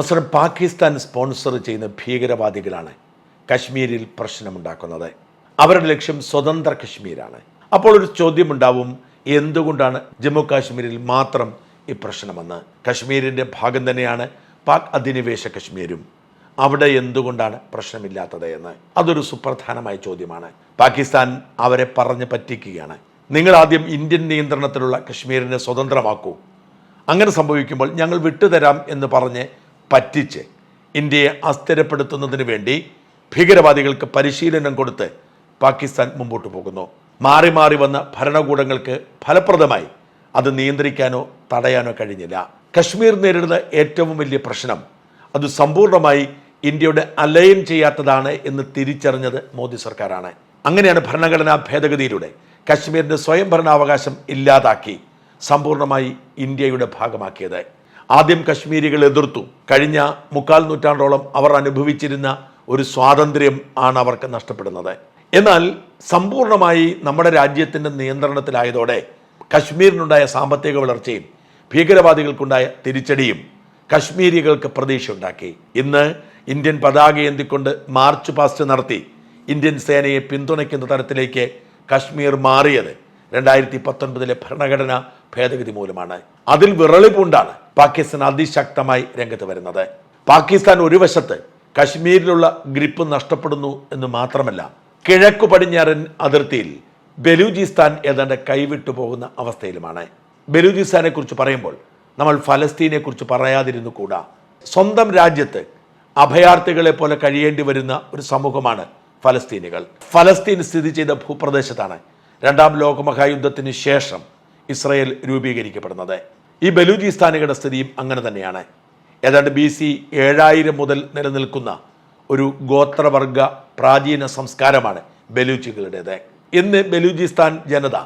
നസ്രം Pakistan sponsor ചെയ്യുന്ന ഭീകരവാദികളാണ് കശ്മീരിൽ പ്രശ്നമുണ്ടാക്കുന്നത്. അവരുടെ ലക്ഷ്യം സ്വതന്ത്ര കശ്മീരാണ്. അപ്പോൾ ഒരു ചോദ്യമുണ്ടാവും എന്തുകൊണ്ടാണ് ജമ്മു കാശ്മീരിൽ മാത്രം ഈ പ്രശ്നമെന്ന്? കശ്മീരിന്റെ ഭാഗം തന്നെയാണ് പാക് അധിനിവേശ കശ്മീരും. അവിടെ എന്തുകൊണ്ടാണ് പ്രശ്നമില്ലാത്തത് എന്ന്? അതൊരു സുപ്രധാനമായ ചോദ്യമാണ്. പാകിസ്ഥാൻ അവരെ പറഞ്ഞ് പറ്റിക്കുകയാണ്. നിങ്ങൾ ആദ്യം ഇന്ത്യൻ നിയന്ത്രണത്തിലുള്ള കശ്മീരിനെ സ്വതന്ത്രമാക്കൂ. അങ്ങനെ സംഭവിക്കുമ്പോൾ ഞങ്ങൾ വിട്ടുതരാം എന്ന് പറഞ്ഞ് പറ്റിച്ച് ഇന്ത്യയെ അസ്ഥിരപ്പെടുത്തുന്നതിന് വേണ്ടി ഭീകരവാദികൾക്ക് പരിശീലനം കൊടുത്ത് പാകിസ്ഥാൻ മുമ്പോട്ട് പോകുന്നു. മാറി മാറി വന്ന ഭരണകൂടങ്ങൾക്ക് ഫലപ്രദമായി അത് നിയന്ത്രിക്കാനോ തടയാനോ കഴിഞ്ഞില്ല. കശ്മീർ നേരിടുന്ന ഏറ്റവും വലിയ പ്രശ്നം അത് സമ്പൂർണമായി ഇന്ത്യയുടെ അലയൻ ചെയ്യാത്തതാണ് എന്ന് തിരിച്ചറിഞ്ഞത് മോദി സർക്കാരാണ്. അങ്ങനെയാണ് ഭരണഘടനാ ഭേദഗതിയിലൂടെ കശ്മീരിന്റെ സ്വയംഭരണാവകാശം ഇല്ലാതാക്കി സമ്പൂർണമായി ഇന്ത്യയുടെ ഭാഗമാക്കിയത്. ആദ്യം കശ്മീരികൾ എതിർത്തു. കഴിഞ്ഞ മുക്കാൽ നൂറ്റാണ്ടോളം അവർ അനുഭവിച്ചിരുന്ന ഒരു സ്വാതന്ത്ര്യം ആണ് അവർക്ക് നഷ്ടപ്പെടുന്നത്. എന്നാൽ സമ്പൂർണമായി നമ്മുടെ രാജ്യത്തിന്റെ നിയന്ത്രണത്തിലായതോടെ കശ്മീരിനുണ്ടായ സാമ്പത്തിക വളർച്ചയും ഭീകരവാദികൾക്കുണ്ടായ തിരിച്ചടിയും കശ്മീരികൾക്ക് പ്രതീക്ഷയുണ്ടാക്കി. ഇന്ന് ഇന്ത്യൻ പതാക എന്തിക്കൊണ്ട് മാർച്ച് പാസ്റ്റ് നടത്തി ഇന്ത്യൻ സേനയെ പിന്തുണയ്ക്കുന്ന തരത്തിലേക്ക് കശ്മീർ മാറിയത് രണ്ടായിരത്തി പത്തൊൻപതിലെ ഭരണഘടന ഭേദഗതി മൂലമാണ്. അതിൽ വിറളിപ്പുണ്ടാണ് പാകിസ്ഥാൻ അതിശക്തമായി രംഗത്ത് വരുന്നത്. പാകിസ്ഥാൻ ഒരു വശത്ത് കശ്മീരിലുള്ള ഗ്രിപ്പ് നഷ്ടപ്പെടുന്നു എന്ന് മാത്രമല്ല കിഴക്കു പടിഞ്ഞാറൻ അതിർത്തിയിൽ ബലൂചിസ്ഥാൻ ഏതാണ്ട് കൈവിട്ടു പോകുന്ന അവസ്ഥയിലുമാണ്. ബലൂചിസ്ഥാനെ കുറിച്ച് പറയുമ്പോൾ നമ്മൾ ഫലസ്തീനെ കുറിച്ച് പറയാതിരുന്നു കൂടാ. സ്വന്തം രാജ്യത്ത് അഭയാർത്ഥികളെ പോലെ കഴിയേണ്ടി വരുന്ന ഒരു സമൂഹമാണ് ഫലസ്തീനികൾ. ഫലസ്തീൻ സ്ഥിതി ചെയ്ത ഭൂപ്രദേശത്താണ് രണ്ടാം ലോകമഹായുദ്ധത്തിന് ശേഷം ഇസ്രയേൽ രൂപീകരിക്കപ്പെടുന്നത്. ഈ ബലൂചിസ്ഥാനികളുടെ സ്ഥിതിയും അങ്ങനെ തന്നെയാണ്. ഏതാണ്ട് ബി സി ഏഴായിരം മുതൽ നിലനിൽക്കുന്ന ഒരു ഗോത്രവർഗ പ്രാചീന സംസ്കാരമാണ് ബലൂച്ചികളുടേത് ഇന്ന് ബലൂചിസ്ഥാൻ ജനത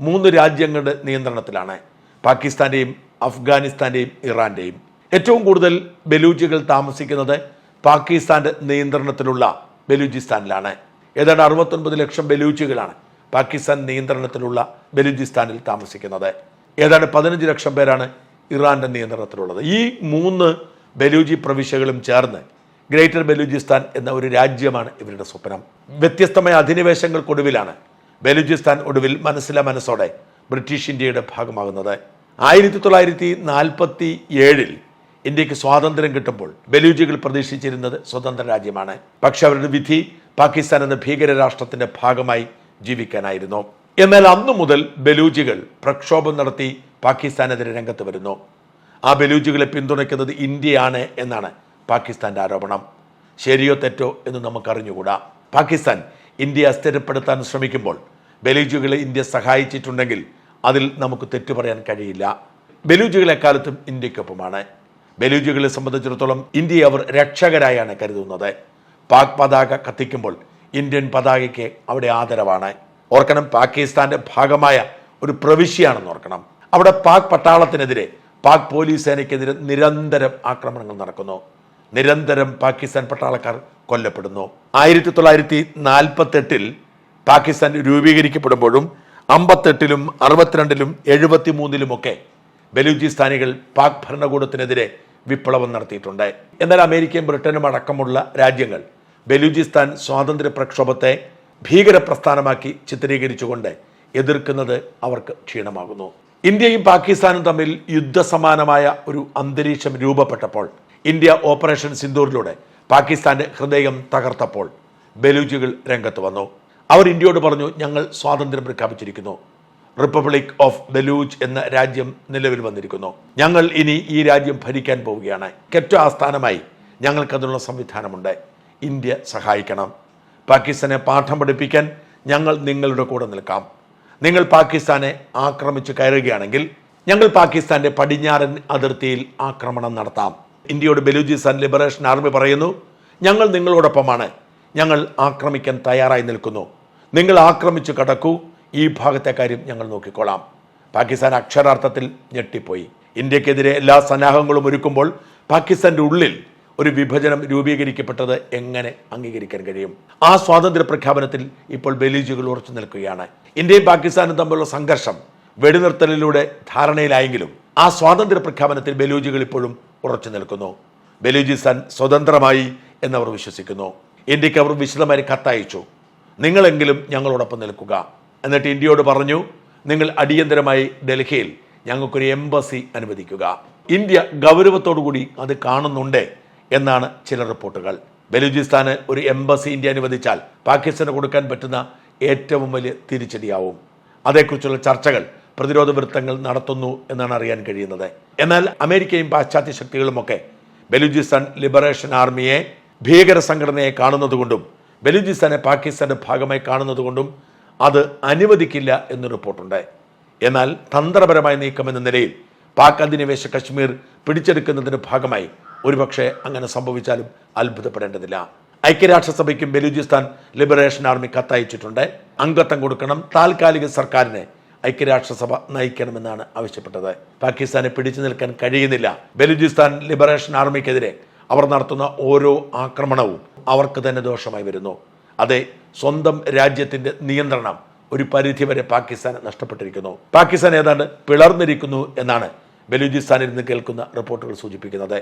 മൂന്ന് രാജ്യങ്ങളുടെ നിയന്ത്രണത്തിലാണ്. പാകിസ്ഥാന്റെയും അഫ്ഗാനിസ്ഥാന്റെയും ഇറാന്റെയും. ഏറ്റവും കൂടുതൽ ബലൂച്ചികൾ താമസിക്കുന്നത് പാകിസ്ഥാന്റെ നിയന്ത്രണത്തിലുള്ള ബലൂചിസ്ഥാനിലാണ്. ഏതാണ്ട് അറുപത്തൊൻപത് ലക്ഷം ബലൂച്ചികളാണ് പാകിസ്ഥാൻ നിയന്ത്രണത്തിലുള്ള ബലൂചിസ്ഥാനിൽ താമസിക്കുന്നത്. ഏതാണ്ട് പതിനഞ്ച് ലക്ഷം പേരാണ് ഇറാന്റെ നിയന്ത്രണത്തിലുള്ളത്. ഈ മൂന്ന് ബലൂജി പ്രവിശ്യകളും ചേർന്ന് ഗ്രേറ്റർ ബലൂചിസ്ഥാൻ എന്ന ഒരു രാജ്യമാണ് ഇവരുടെ സ്വപ്നം. വ്യത്യസ്തമായ അധിനിവേശങ്ങൾക്കൊടുവിലാണ് ബലൂചിസ്ഥാൻ ഒടുവിൽ മനസ്സിലെ മനസ്സോടെ ബ്രിട്ടീഷ് ഇന്ത്യയുടെ ഭാഗമാകുന്നത്. ആയിരത്തി തൊള്ളായിരത്തി നാൽപ്പത്തി ഏഴിൽ ഇന്ത്യയ്ക്ക് സ്വാതന്ത്ര്യം കിട്ടുമ്പോൾ ബലൂജികൾ പ്രതീക്ഷിച്ചിരുന്നത് സ്വതന്ത്ര രാജ്യമാണ്. പക്ഷെ അവരുടെ വിധി പാകിസ്ഥാൻ എന്ന ഭീകര രാഷ്ട്രത്തിന്റെ ഭാഗമായി ജീവിക്കാനായിരുന്നു. എന്നാൽ അന്നു മുതൽ ബലൂജികൾ പ്രക്ഷോഭം നടത്തി പാകിസ്ഥാനെതിരെ രംഗത്ത് വരുന്നു. ആ ബലൂജികളെ പിന്തുണയ്ക്കുന്നത് ഇന്ത്യയാണ് എന്നാണ് പാകിസ്ഥാന്റെ ആരോപണം. ശരിയോ തെറ്റോ എന്ന് നമുക്കറിഞ്ഞുകൂടാ. പാകിസ്ഥാൻ ഇന്ത്യ അസ്ഥിരപ്പെടുത്താൻ ശ്രമിക്കുമ്പോൾ ബലൂജികളെ ഇന്ത്യ സഹായിച്ചിട്ടുണ്ടെങ്കിൽ അതിൽ നമുക്ക് തെറ്റു പറയാൻ കഴിയില്ല. ബലൂജികൾ എക്കാലത്തും ഇന്ത്യക്കൊപ്പമാണ്. ബലൂജികളെ സംബന്ധിച്ചിടത്തോളം ഇന്ത്യയെ അവർ രക്ഷകരായാണ് കരുതുന്നത്. പാക് പതാക കത്തിക്കുമ്പോൾ ഇന്ത്യൻ പതാകയ്ക്ക് അവിടെ ആദരവാണ്. ഓർക്കണം പാകിസ്ഥാന്റെ ഭാഗമായ ഒരു പ്രവിശ്യയാണെന്ന് ഓർക്കണം. അവിടെ പാക് പട്ടാളത്തിനെതിരെ പാക് പോലീസ് സേനയ്ക്കെതിരെ നിരന്തരം ആക്രമണങ്ങൾ നടക്കുന്നു. നിരന്തരം പാകിസ്ഥാൻ പട്ടാളക്കാർ കൊല്ലപ്പെടുന്നു. ആയിരത്തി തൊള്ളായിരത്തി നാൽപ്പത്തെട്ടിൽ പാകിസ്ഥാൻ രൂപീകരിക്കപ്പെടുമ്പോഴും അമ്പത്തെട്ടിലും അറുപത്തിരണ്ടിലും എഴുപത്തി മൂന്നിലുമൊക്കെ ബലൂചിസ്ഥാനികൾ പാക് ഭരണകൂടത്തിനെതിരെ വിപ്ലവം നടത്തിയിട്ടുണ്ട്. എന്നാൽ അമേരിക്കയും ബ്രിട്ടനും അടക്കമുള്ള രാജ്യങ്ങൾ ബലൂചിസ്ഥാൻ സ്വാതന്ത്ര്യ പ്രക്ഷോഭത്തെ ഭീകര പ്രസ്ഥാനമാക്കി ചിത്രീകരിച്ചുകൊണ്ട് എതിർക്കുന്നത് അവർക്ക് ക്ഷീണമാകുന്നു. ഇന്ത്യയും പാകിസ്ഥാനും തമ്മിൽ യുദ്ധസമാനമായ ഒരു അന്തരീക്ഷം രൂപപ്പെട്ടപ്പോൾ ഇന്ത്യ ഓപ്പറേഷൻ സിന്ദൂറിലൂടെ പാകിസ്ഥാന്റെ ഹൃദയം തകർത്തപ്പോൾ ബലൂജികൾ രംഗത്ത് വന്നു. അവർ ഇന്ത്യയോട് പറഞ്ഞു ഞങ്ങൾ സ്വാതന്ത്ര്യം പ്രഖ്യാപിച്ചിരിക്കുന്നു. റിപ്പബ്ലിക് ഓഫ് ബലൂച്ച് എന്ന രാജ്യം നിലവിൽ വന്നിരിക്കുന്നു. ഞങ്ങൾ ഇനി ഈ രാജ്യം ഭരിക്കാൻ പോവുകയാണ്. കെറ്റ ആസ്ഥാനമായി ഞങ്ങൾക്കതിനുള്ള സംവിധാനമുണ്ട്. ഇന്ത്യ സഹായിക്കണം. പാകിസ്ഥാനെ പാഠം പഠിപ്പിക്കാൻ ഞങ്ങൾ നിങ്ങളുടെ കൂടെ നിൽക്കാം. നിങ്ങൾ പാകിസ്ഥാനെ ആക്രമിച്ച് കയറുകയാണെങ്കിൽ ഞങ്ങൾ പാകിസ്ഥാന്റെ പടിഞ്ഞാറൻ അതിർത്തിയിൽ ആക്രമണം നടത്താം. ഇന്ത്യയുടെ ബലൂചിസ്ഥാൻ ലിബറേഷൻ ആർമി പറയുന്നു ഞങ്ങൾ നിങ്ങളോടൊപ്പമാണ്. ഞങ്ങൾ ആക്രമിക്കാൻ തയ്യാറായി നിൽക്കുന്നു. നിങ്ങൾ ആക്രമിച്ചു കടക്കൂ. ഈ ഭാഗത്തെ കാര്യം ഞങ്ങൾ നോക്കിക്കോളാം പാകിസ്ഥാൻ അക്ഷരാർത്ഥത്തിൽ ഞെട്ടിപ്പോയി. ഇന്ത്യക്കെതിരെ എല്ലാ സന്നാഹങ്ങളും ഒരുക്കുമ്പോൾ പാകിസ്ഥാന്റെ ഉള്ളിൽ ഒരു വിഭജനം രൂപീകരിക്കപ്പെട്ടത് എങ്ങനെ അംഗീകരിക്കാൻ കഴിയും? ആ സ്വാതന്ത്ര്യ പ്രഖ്യാപനത്തിൽ ഇപ്പോൾ ബലീജുകൾ ഉറച്ചു നിൽക്കുകയാണ്. ഇന്ത്യയും പാകിസ്ഥാനും തമ്മിലുള്ള സംഘർഷം വെടിനിർത്തലിലൂടെ ധാരണയിലായെങ്കിലും ആ സ്വാതന്ത്ര്യ പ്രഖ്യാപനത്തിൽ ബലൂജികൾ ഇപ്പോഴും ഉറച്ചു നിൽക്കുന്നു. ബലൂചിസ്ഥാൻ സ്വതന്ത്രമായി എന്നവർ വിശ്വസിക്കുന്നു. ഇന്ത്യയ്ക്ക് അവർ വിശദമായി കത്തയച്ചു. നിങ്ങളെങ്കിലും ഞങ്ങളോടൊപ്പം നിൽക്കുക. എന്നിട്ട് ഇന്ത്യയോട് പറഞ്ഞു നിങ്ങൾ അടിയന്തരമായി ഡൽഹിയിൽ ഞങ്ങൾക്കൊരു എംബസി അനുവദിക്കുക. ഇന്ത്യ ഗൗരവത്തോടു കൂടി അത് കാണുന്നുണ്ട് എന്നാണ് ചില റിപ്പോർട്ടുകൾ. ബലൂചിസ്ഥാന് ഒരു എംബസി ഇന്ത്യ അനുവദിച്ചാൽ പാകിസ്ഥാന് കൊടുക്കാൻ പറ്റുന്ന ഏറ്റവും വലിയ തിരിച്ചടിയാവും. അതേക്കുറിച്ചുള്ള ചർച്ചകൾ പ്രതിരോധ വൃത്തങ്ങൾ നടത്തുന്നു എന്നാണ് അറിയാൻ കഴിയുന്നത്. എന്നാൽ അമേരിക്കയും പാശ്ചാത്യ ശക്തികളുമൊക്കെ ബലൂചിസ്ഥാൻ ലിബറേഷൻ ആർമിയെ ഭീകര സംഘടനയെ കാണുന്നതുകൊണ്ടും ബലൂചിസ്ഥാനെ പാകിസ്ഥാന്റെ ഭാഗമായി കാണുന്നതുകൊണ്ടും അത് അനുവദിക്കില്ല എന്ന് റിപ്പോർട്ടുണ്ട്. എന്നാൽ തന്ത്രപരമായ നീക്കം എന്ന നിലയിൽ പാക് അധിനിവേശ കശ്മീർ പിടിച്ചെടുക്കുന്നതിന്റെ ഭാഗമായി ഒരുപക്ഷെ അങ്ങനെ സംഭവിച്ചാലും അത്ഭുതപ്പെടേണ്ടതില്ല. ഐക്യരാഷ്ട്രസഭയ്ക്കും ബലൂചിസ്ഥാൻ ലിബറേഷൻ ആർമി കത്തയച്ചിട്ടുണ്ട്. അംഗത്വം കൊടുക്കണം. താൽക്കാലിക സർക്കാരിനെ ഐക്യരാഷ്ട്രസഭ നയിക്കണമെന്നാണ് ആവശ്യപ്പെട്ടത്. പാകിസ്ഥാനെ പിടിച്ചു നിൽക്കാൻ കഴിയുന്നില്ല. ബലൂചിസ്ഥാൻ ലിബറേഷൻ ആർമിക്കെതിരെ അവർ നടത്തുന്ന ഓരോ ആക്രമണവും അവർക്ക് തന്നെ ദോഷമായി വരുന്നു. അതെ സ്വന്തം രാജ്യത്തിന്റെ നിയന്ത്രണം ഒരു പരിധിവരെ പാകിസ്ഥാൻ നഷ്ടപ്പെട്ടിരിക്കുന്നു. പാകിസ്ഥാൻ ഏതാണ്ട് പിളർന്നിരിക്കുന്നു എന്നാണ് ബലൂചിസ്ഥാനിൽ നിന്ന് കേൾക്കുന്ന റിപ്പോർട്ടുകൾ സൂചിപ്പിക്കുന്നത്.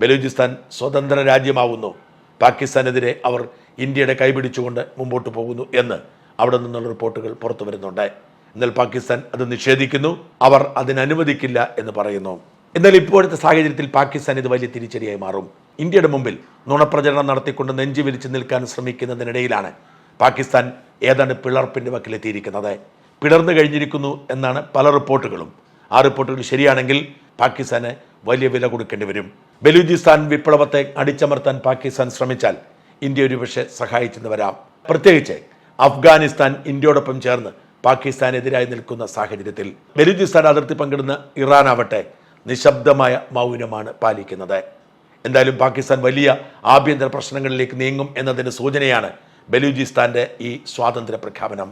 ബലൂചിസ്ഥാൻ സ്വതന്ത്ര രാജ്യമാവുന്നു. പാകിസ്ഥാനെതിരെ അവർ ഇന്ത്യയുടെ കൈപിടിച്ചുകൊണ്ട് മുമ്പോട്ട് പോകുന്നു എന്ന് അവിടെ നിന്നുള്ള റിപ്പോർട്ടുകൾ പുറത്തു വരുന്നുണ്ട്. എന്നാൽ പാകിസ്ഥാൻ അത് നിഷേധിക്കുന്നു. അവർ അതിനനുവദിക്കില്ല എന്ന് പറയുന്നു. എന്നാൽ ഇപ്പോഴത്തെ സാഹചര്യത്തിൽ പാകിസ്ഥാൻ ഇത് വലിയ തിരിച്ചടിയായി മാറും. ഇന്ത്യയുടെ മുമ്പിൽ നുണപ്രചരണം നടത്തിക്കൊണ്ട് നെഞ്ചു വിരിച്ചു നിൽക്കാൻ ശ്രമിക്കുന്നതിനിടയിലാണ് പാകിസ്ഥാൻ ഏതാണ്ട് പിളർപ്പിന്റെ വക്കിലെത്തിയിരിക്കുന്നത്. പിളർന്നു കഴിഞ്ഞിരിക്കുന്നു എന്നാണ് പല റിപ്പോർട്ടുകളും. ആ റിപ്പോർട്ടുകൾ ശരിയാണെങ്കിൽ പാകിസ്ഥാന് വലിയ വില കൊടുക്കേണ്ടി വരും. ബലൂചിസ്ഥാൻ വിപ്ലവത്തെ അടിച്ചമർത്താൻ പാകിസ്ഥാൻ ശ്രമിച്ചാൽ ഇന്ത്യ ഒരുപക്ഷെ സഹായിച്ചെന്ന് വരാം പ്രത്യേകിച്ച് അഫ്ഗാനിസ്ഥാൻ ഇന്ത്യയോടൊപ്പം ചേർന്ന് പാകിസ്ഥാനെതിരായി നിൽക്കുന്ന സാഹചര്യത്തിൽ ബലൂചിസ്ഥാൻ അതിർത്തി പങ്കിടുന്ന ഇറാൻ ആവട്ടെ നിശബ്ദമായ മൗനമാണ് പാലിക്കുന്നത്. എന്തായാലും പാകിസ്ഥാൻ വലിയ ആഭ്യന്തര പ്രശ്നങ്ങളിലേക്ക് നീങ്ങും എന്നതിന് സൂചനയാണ് ബലൂചിസ്ഥാന്റെ ഈ സ്വാതന്ത്ര്യ പ്രഖ്യാപനം